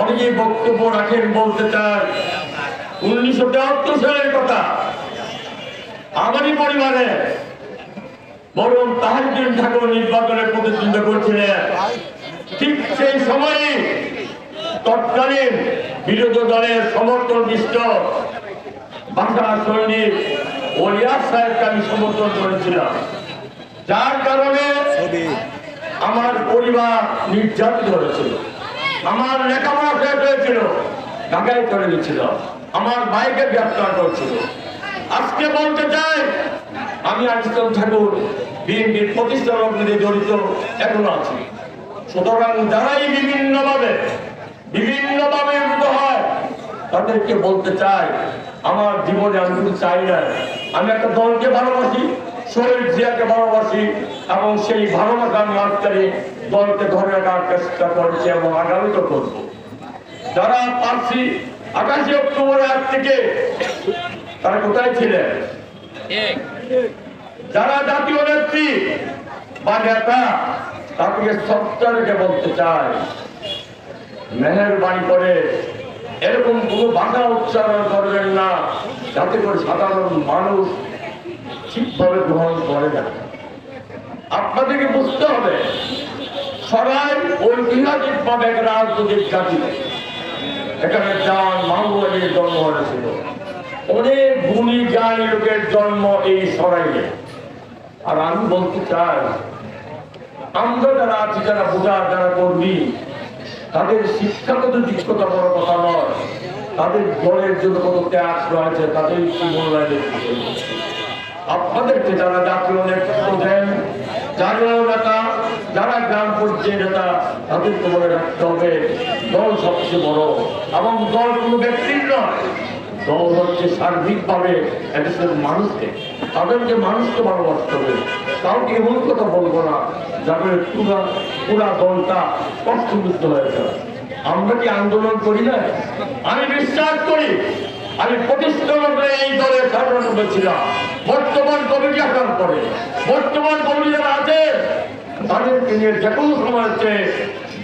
অনেকেই বক্তব্য রাখেন বলতে চাই উনিশশো তেহাত্তর সালের কথা। আমারই পরিবারে বরং তাহাজুদ্দিন ঠাকুর নির্বাচনের প্রতিদ্বন্দ্বিতা করছিলেন। ঠিক সেই সময়ে তৎকালীন বিরোধী দলের সমর্থন দৃষ্ট বাংলা সৈনিক ওলিয়াস সাহেবকে আমি সমর্থন করেছিলাম। যার কারণে আমার পরিবার নির্যাতিত হয়েছিল। আমার লেখাপড়া শেষ হয়েছিল, ঢাকায় চলে গেছিল। আমার ভাইকে গ্রেপ্তার করছিল। আজকে বলতে চাই, আমি আজকাল ঠাকুর, বিএনপির প্রতিষ্ঠা লগ্নে জড়িত, এখনও আছি। সুতরাং যারাই বিভিন্নভাবে বিভিন্নভাবে উন্নত হয়, তাদেরকে বলতে চাই, আমার জীবনে আমি চাই না আমি একটা দলকে ভালোবাসি শহীদ জিয়াকে ভালোবাসি এবং সেই ভালোবাসা আমি আজকালে দলকে ধরে রাখার চেষ্টা করছি এবং আগামীত করব। যারা পারছি আকাশে অক্টোবরের আগ থেকে তারা কোথায় ছিলেন? যারা জাতীয় নেত্রী বা নেতা, তাদেরকে সত্তরকে বলতে চায় মেহরবানি করে এরকম কোনো ভাষা উচ্চারণ করবেন না, যাতে করে সাধারণ মানুষ ঠিকভাবে গ্রহণ করে না। আপনাদেরকে বুঝতে হবে, সবাই ঐতিহাসিক ভাবে এক রাজনৈতিক জাতি। এখানে যান মাহবুবের জন্ম হয়েছিল। অনেক গুণী জ্ঞানী লোকের জন্ম এই সরাইলে। আর আমি বলতে চাই, আমরা যারা আছি, যারা বোঝার, যারা কর্মী, তাদের শিক্ষাগত যোগ্যতা বড় কথা নয়। তাদের দলের জন্য কত ত্যাগ রয়েছে, তাদের কি মূল্যায়ন আপনাদেরকে যারা জাতীয় নেতৃত্ব দেন জাতীয় নেতা, যারা গ্রাম পর্যায়ে নেতা তাদেরকে মনে রাখতে হবে। দল সবচেয়ে বড় এবং দল কোনো ব্যক্তির নয়। দল হচ্ছে সার্বিকভাবে একজন মানুষকে। তাদেরকে মানুষকে ভালোবাসতে হবে। কাউকে এমন কথা বলব না, যাদের পুরা পুরা দলটা কষ্টমুক্ত হয়েছে আমরা কি আন্দোলন করি না? আমি বিশ্বাস করি, আমি প্রতিষ্ঠান এই দলের সাধারণ ছিলাম কমিটি আসার বর্তমান কমিটি আছে তাদেরকে নিয়ে যে কোনো সময় হচ্ছে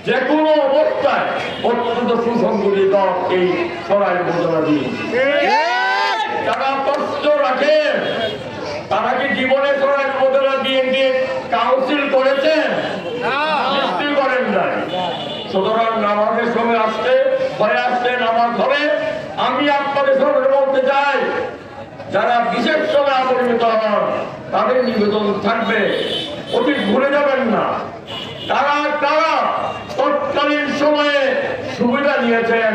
যে কোনো অবস্থায় অত্যন্ত সুসংগঠিত এই সরাই ঘোষণা দিয়ে যারা কষ্ট রাখে, তারা কি জীবনে সরাই দিয়ে দিয়ে কাউন্সিল করেছেন করেন নাই। সুতরাং নামাজের সময় আসতে ভয়ে আসতে নামাজ হবে। আমি আপনাদের সঙ্গে বলতে চাই যারা বিশেষ সময় পরিণত হন, তাদের নিবেদন থাকবে। অতীত ভুলে যাবেন না। তারা তারা তৎকালীন সময়ে সুবিধা নিয়েছেন।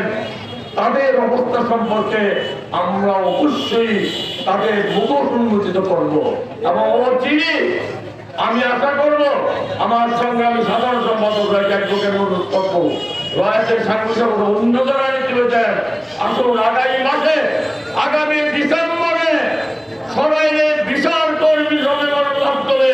তাদের অবস্থা সম্পর্কে আমরা অবশ্যই তাদের মুখ উন্মোচিত করব। এবং চিনি আমি আশা করব, আমার সঙ্গে আমি সাধারণ সম্পাদক একজনের অনুরোধ করব রয়েছে সাংবাদিক অন্য যারা আসুন আগামী মাসে, আগামী ডিসেম্বরে সরাইলে বিশাল কর্মী সম্মেলন মাধ্যমে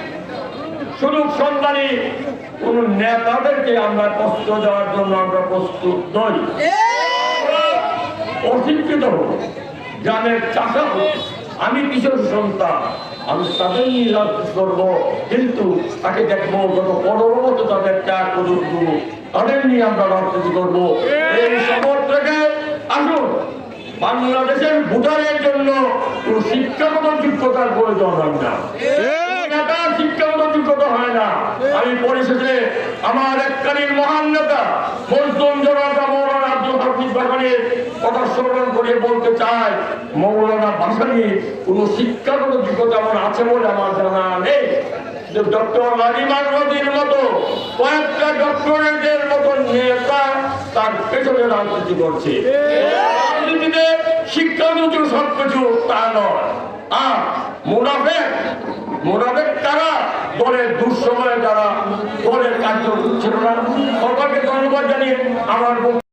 সুযোগ সন্ধানী কোন নেতাদেরকে আমরা কষ্ট দেওয়ার জন্য আমরা প্রস্তুত নই। অশিক্ষিত গ্রামের চাষা আমি কিশোর সন্তান আমি তাদের রাজনীতি করব কিন্তু তাকে দেখব যত পনেরো বছর তাদের ত্যাগ করুক তাদের নিয়ে আমরা রাজনীতি করব। এই! শপথ থেকে আসুন বাংলাদেশের ভোটারের জন্য কোন শিক্ষাগত যোগ্যতার প্রয়োজন হয় না। হয় না। আমি পরিশেষে আমার এককালীন মহান নেতা, মজদুম জনতা মৌলানা আব্দুল হাফিজ বাগানের কথা স্মরণ বলতে চাই মৌলানা শিক্ষাগত যোগ্যতা আমার আছে বলে আমার জানা নেই। যে ডক্টর লালিমান নদীর মতো কয়েকটা ডক্টরেটের মতো নেতা তার পেছনে রাজনীতি করছে। রাজনীতিতে শিক্ষাগত সবকিছু তা নয়। আর মুনাফেক, মোনাফেক তারা দলের দুঃসময়ে তারা দলের কার্য ছিল না। সরকারকে ধন্যবাদ জানিয়ে আমার